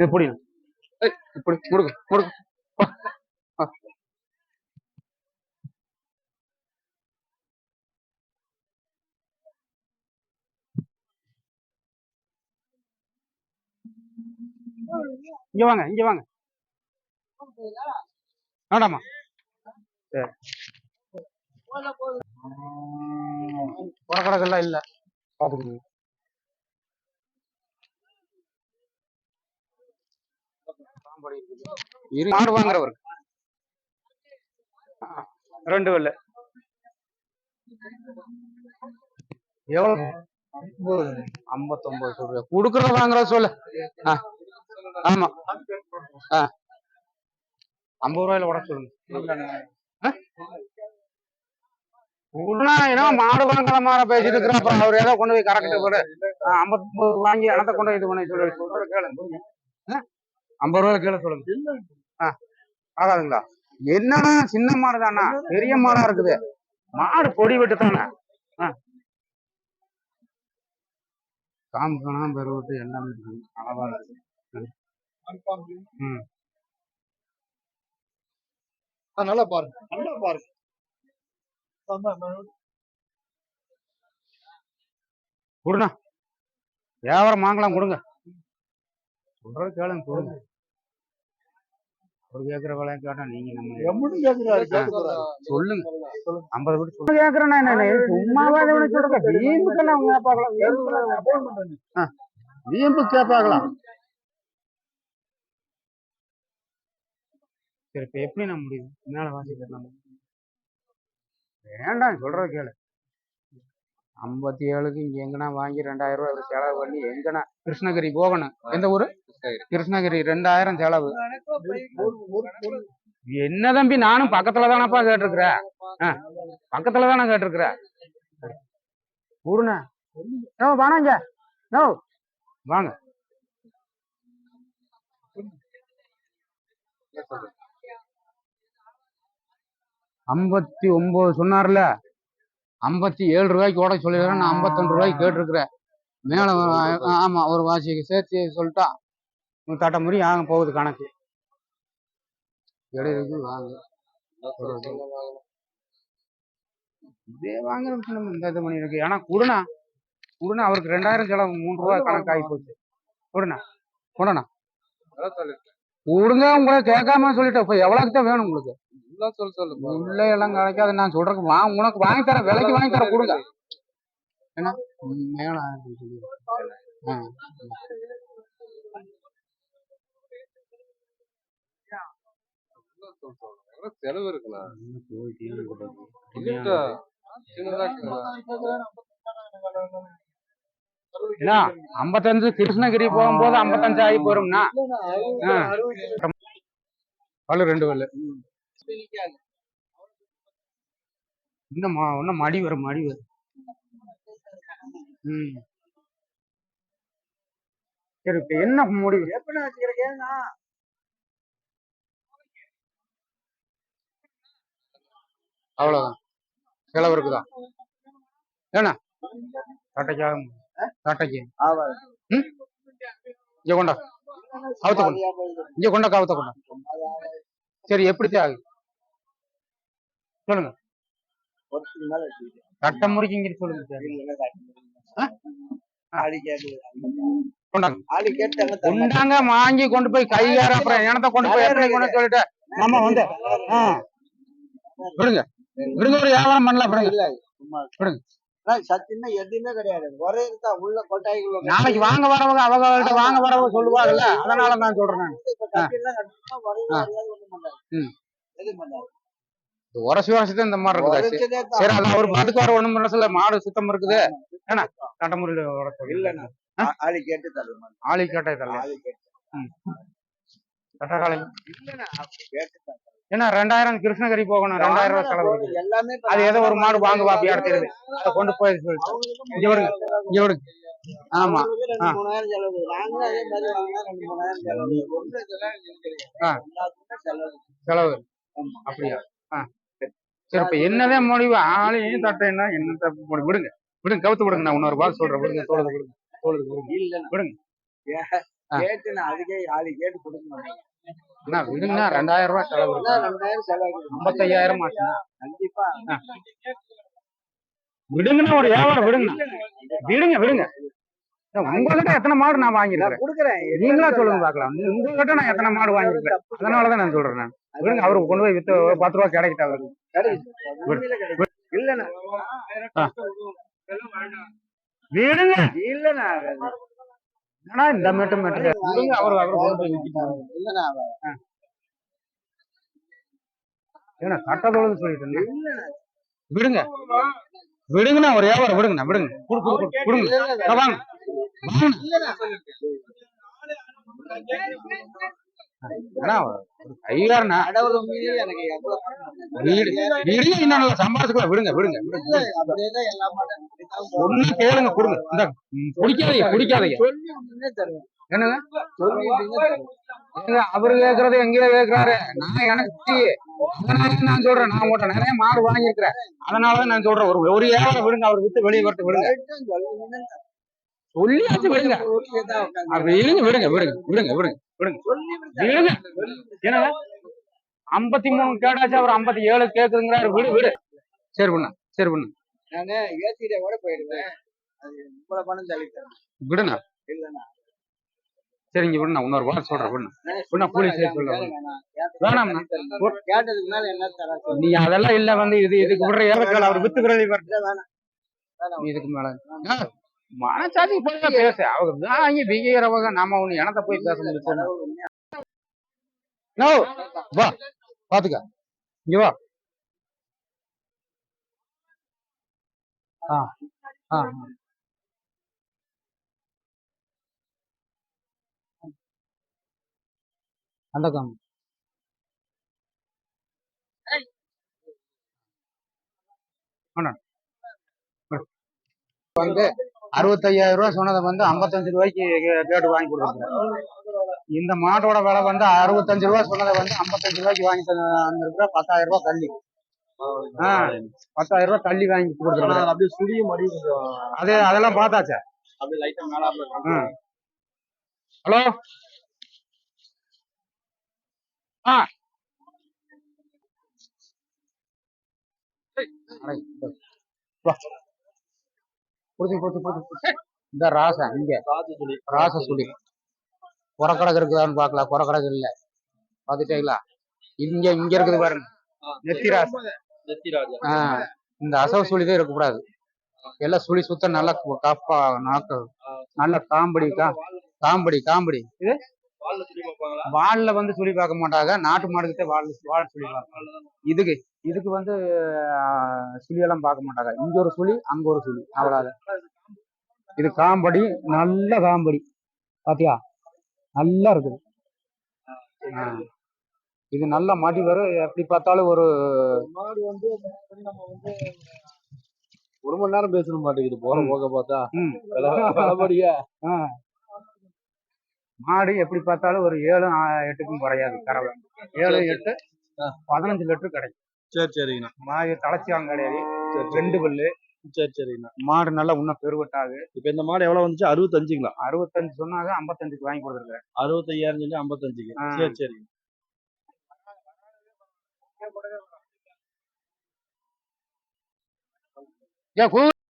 இப்படி முடுங்க வா. வா. இங்க வாங்க இங்க வாங்க. வேண்டாமா? சரி. உடக்கடக்கெல்லாம் இல்ல. பாத்துக்கோங்க. இரு மாடு வாங்குறவர். ரெண்டு வெள்ள. எவ்வளவு ஐம்பத்தொன்பது சொல்ற குடுக்கறத வாங்குறத சொல்லு. ஆமா. ஐம்பது ரூபாயில உடச்சு சொல்லுங்க ஏன்னா மாடு வாங்கல மாற பேசிட்டு இருக்கிற அப்புறம் அவர் ஏதோ கொண்டு போய் கறக்கிட்டு போற ஐம்பத்தொன்பது வாங்கி அனத்தை கொண்டு இது பண்ணி சொல்லி. சொல்ற கேளு? ஐம்பது ரூபாய் கீழே சொல்லுங்க. ஆகாதுங்களா? என்னன்னா சின்ன மாடு தானா பெரிய மாடா இருக்குது. மாடு பொடி வெட்டு தானே ஆ காம்புக்கணும் பெருவிட்டு எல்லாமே இருக்குது அளவா இருக்கு. ம். நல்லா பாருங்க. நல்லா பாருங்க. கொடுண்ணா. வியாபாரம் வாங்கலாம் கொடுங்க. சொல்றது கேளுங்க கொடுங்க. ஒரு விலையை கேட்டா நீங்க நம்ம கேக்குறாரு சொல்லுங்க. ஐம்பது சொல்லுங்க. நான் சும்மாவே சொல்றேன் வீம்புக்கெல்லாம் வீம்பு சரி இப்ப எப்படி நான் முடியும்? மேல வாசிக்கலாம் வேண்டாம் சொல்றது கேளு. ஐம்பத்தி ஏழுக்கு இங்க எங்கனா வாங்கி ரெண்டாயிரம் ரூபாய் செலவு பண்ணி எங்கனா கிருஷ்ணகிரி போகணும். எந்த ஊரு? கிருஷ்ணகிரி ரெண்டாயிரம் செலவு. என்ன தம்பி நானும் பக்கத்துல தானப்பா கேட்டிருக்கிறேன் பக்கத்துல தானே கேட்டிருக்கிறேன் கூடுண்ணா நோ வாங்க நோ. வாங்க. ஐம்பத்தி ஒன்பது சொன்னார்ல. ஐம்பத்தி ஏழு ரூபாய்க்கு ஓட சொல்லிடுறேன் நான் ஐம்பத்தொன்று ரூபாய்க்கு கேட்டிருக்கிறேன். மேல ஆமா ஒரு வாசிக்கு சேர்த்து சொல்லிட்டா உன் தட்ட முறி ஆக போகுது கணக்கு. இடையிலுக்கு வாங்க. இதே வாங்குறது நம்ம இந்த இது பண்ணிருக்கு ஏன்னா குடுண்ணா குடுண்ணா அவருக்கு ரெண்டாயிரம் செலவு மூணு ரூபாய் கணக்கு ஆகி போச்சு. கொடுண்ணா கொண்டண்ணா கொடுங்க உங்களை கேட்காம சொல்லிட்டேன். இப்போ எவ்வளவுக்கு தான் வேணும் உங்களுக்கு? சொல்லு சொல்லு உள்ள எல்லாம் கிடைக்காது. நான் சொல்றேன் வா உனக்கு வாங்கி தரேன். விலைக்கு வாங்கி தரேன். கொடுங்க. என்ன? ம், மேல செலவு இருக்குண்ணா. ஐம்பத்தஞ்சு கிருஷ்ணகிரி போகும்போது ஐம்பத்தஞ்சு ஆகி போயிரும்னா. ஆ. பல்லு ரெண்டு பல்லு. இன்னும் ம- இன்னும் மடி வரும் மடி வரும். ம். சரி இப்ப என்ன முடிவு அவ்வளவுதான். செலவு இருக்குதா ஏண்ணா தட்டைக்காக தட்டைக்கு ம்? இங்க கொண்டா. அவுத்த கொண்டா இங்க கொண்டா கவுத்த கொண்டா சரி எப்படி ஆகுது சொல்லுங்க. தட்டை முறிக்கிங்க சொல்லுங்க சார். கொண்டாங்க வாங்கி கொண்டு போய் கைகார அப்புறம் எனத்த கொண்டு போய் கொண்டு சொல்லிட்டு? மாமா வந்து. விடுங்க. விடுங்க ஒரு வியாபாரம் பண்ணலாம் விடுங்க விடுங்க சத்தியமா எதுவுமே கிடையாது. ஒரே இருக்கா உள்ள கொட்டாய்க்குள்ள நாளைக்கு வாங்க வரவங்க அவங்க வாங்க வரவங்க சொல்லுவாங்கல்ல. அதனால நான் சொல்றேன். உரசி உரசி தான் இந்த மாதிரி இருக்குதா? சரி. உரைச்சதே தான். சரி அது அவர் பாத்துக்கு வர ஒண்ணும் பண்ணல மாடு சுத்தம் இருக்குது. ஏன்னா இல்லண்ணா. ஆ- ஆளு கேட்டு தருமா ஆளி கேட்டே தரல ஆளு கேட்டு. கட்டக்காலை இல்லண்ணா, கேட்டு தரேன். ஏன்னா ரெண்டாயிரம் கிருஷ்ணகிரி போகணும் ரெண்டாயிரம் ரூபாய் செலவு. எல்லாமே அது ஏதோ ஒரு மாடு வாங்க வாப்பி அடுத்தது அதை கொண்டு போய் சொல்லிட்டு. இங்க விடுங்க இங்க விடுங்க ஆமா. செலவு. அப்படியா? சரி. இப்ப என்னதான் முடிவு ஆளையும் தட்டைன்னா என்ன தப்பு? விடுங்க. விடுங்க கவுத்து விடுங்க நான் இன்னொரு பால் சொல்றேன். விடுங்க தோழுது விடுங்க. தோழுது விடுங்க. விடுங்க. கேட்டு நான் அதுக்கே ஆளு கேட்டு கொடுக்க மாட்டேன் என்ன விடுங்கண்ணா. ரெண்டாயிரம் ரூபாய் செலவு. ரெண்டாயிரம் செலவு. ஐம்பத்தையாயிரம் ஆச்சுண்ணா கண்டிப்பா. விடுங்கண்ணா ஒரு வியாபாரம் விடுங்க விடுங்க. விடுங்க உங்ககிட்ட எத்தனை மாடு நான் நான் கொடுக்குறேன். நீங்களா சொல்லுங்க பார்க்கலாம். நீ- உங்ககிட்ட நான் எத்தனை மாடு வாங்கியிருக்கேன் அதனாலதான் நான் சொல்றேன் நான் விடுங்க அவருக்கு கொண்டு போய் வித்து பத்து ரூபா கிடைக்கிட்ட அவருக்கு. இல்லண்ணா. விடுங்க. இல்லண்ணா. என்னடா இந்த மீட்டு மீட்டு விடுங்க அவர் அவர் ஏன்னா கட்டதோடு சொல்லிட்டு இருந்தேன் விடுங்க. விடுங்கண்ணா ஒரு வியாபாரம் விடுங்கண்ணா விடுங்க. குடு குடு குடு கொடுங்க. இதோ வாங்க. விடுங்க சம்பாதிச்சுக்கலாம் விடுங்க விடுங்க ஒண்ணு கேளுங்க கொடுங்க. இந்த குடிக்காதீங்க குடிக்காதீங்க. என்னங்க? அவரு கேக்குறது எங்கேயோ கேக்குறாரு. நான் எனக்கு அதனால நான் சொல்றேன். நான் உங்கள்ட்ட நிறைய மாடு வாங்கியிருக்கிறேன். அதனாலதான் நான் சொல்றேன். ஒரு ஒரு ஏழை விடுங்க அவர் விட்டு வெளியே வரட்டு விடுங்க. சொல்லியாச்சு விடுங்க. விடுங்க விடுங்க விடுங்க விடுங்க விடுங்க. விடுங்க. என்னங்க ஐம்பத்தி மூணு கேடாச்சு அவர் ஐம்பத்தி ஏழு கேக்குதுங்கிறாரு. விடு விடு. சரி பண்ணு சரி பண்ணு. நானு ஏசியில கூட போயிடுவேன். அது இவ்வளவு பணம் தள்ளிட்டேன் விடுண்ணா. இல்லண்ணா. சரிங்க விடுண்ணா இன்னொரு வாரம் சொல்றேன் விடுண்ணா. சும்மா போலீஸ் சொல்ல வேணாம்ண்ணா. என்ன தர நீ அதெல்லாம் இல்ல வந்து இது இதுக்கு விடுற ஏழைக்கால அவர் வித்து இதுக்கு மேல. மனசாட்சி போய் பேச அவங்க வாங்கி விக்கிறவங்க நாம ஒண்ணு இனத்தை போய் பேச முடிச்சு வா பாத்துக்க. இங்க வா. ஆ ஆ அந்த காமி. வந்து அறுபத்தையாயிரம் ரூபாய் சொன்னதை வந்து ஐம்பத்தஞ்சு ரூபாய்க்கு கேட்டு வாங்கி கொடுத்துருக்கேன் இந்த மாட்டோட விலை வந்து அறுபத்தஞ்சு ரூபாய் சொன்னதை வந்து ஐம்பத்தஞ்சு ரூபாய்க்கு வாங்கி தந்துருக்குற பத்தாயிரம் ரூபாய் தள்ளி. ஆ பத்தாயிரம் ரூபாய் தள்ளி வாங்கி கொடுத்துருக்கேன் அப்படியே சுடியும் கொஞ்சம். அது அதெல்லாம் பார்த்தாச்சே? ஹலோ? ஆ. அட, வா. புடிச்சு, புடிச்சு, புடிச்சு. இந்த ராசா இங்க. ராச சுடி குறக்கடகு இருக்குதான்னு பார்க்கலாம் குறக்கடகு இல்ல. பாத்துட்டீங்களா இங்க இங்க இருக்குது பாருங்க. நெத்தி ராசா. நெத்திராஜா ஆ, இந்த அசவு சுழி தான் இருக்கக்கூடாது. எல்லாம் சுழி சுத்த நல்லா காப்பா நாக்கு. நல்ல காம்படி காம்படி காம்படி. இது? வால்ல வந்து சுழி பார்க்க மாட்டாங்க. நாட்டு மாடுகிட்ட வால் வால் சுழி பார்ப்பாங்க. இதுக்கு இதுக்கு வந்து சுழியெல்லாம் பார்க்க மாட்டாங்க. இங்க ஒரு சுழி அங்க ஒரு சுழி. அவ்வளவுதான். இது காம்படி நல்ல காம்படி. பாத்தியா? நல்லா இருக்குது. இது நல்ல மடி வரும். எப்படி பார்த்தாலும் ஒரு மாடு வந்து நம்ம வந்து ஒரு மணி நேரம் பேசணும் மாட்டேங்குது. போற போக பார்த்தா. பலபடியா. மாடு எப்படி பார்த்தாலும் ஒரு ஏழு எட்டுக்கும் குறையாது கறவை ஏழு எட்டு பதினஞ்சு லிட்டர் கிடைக்கும். சரி சரிங்கண்ணா. மாடு தலைச்சாங்க கிடையாது. ரெண்டு பல்லு. சரி சரிங்கண்ணா. மாடு நல்லா இன்னும் பெருவட்டாகு இப்ப இந்த மாடு எவ்வளவு வந்துச்சு? அறுபத்தஞ்சுங்களா? அறுபத்தஞ்சு சொன்னாங்க ஐம்பத்தஞ்சுக்கு வாங்கி கொடுத்துருக்கேன் அறுபத்தையாயிரம் சொல்லி ஐம்பத்தஞ்சுக்கு. சரி சரிங்க. ஏன்